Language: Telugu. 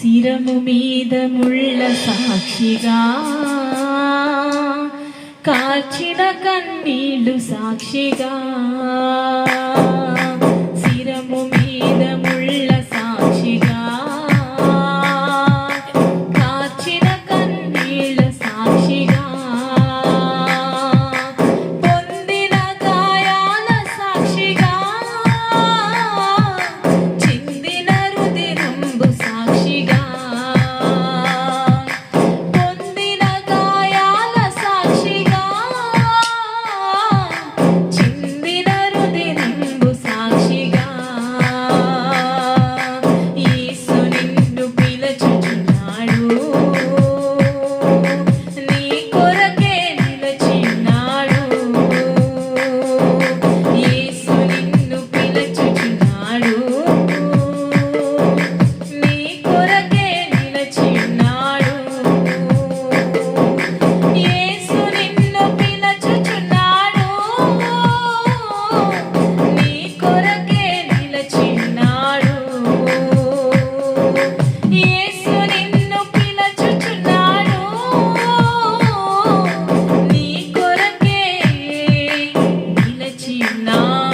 శిరము మీద ముళ్ళ సాక్షిగా. కాచిన కన్నీళ్ళు సాక్షిగా. love.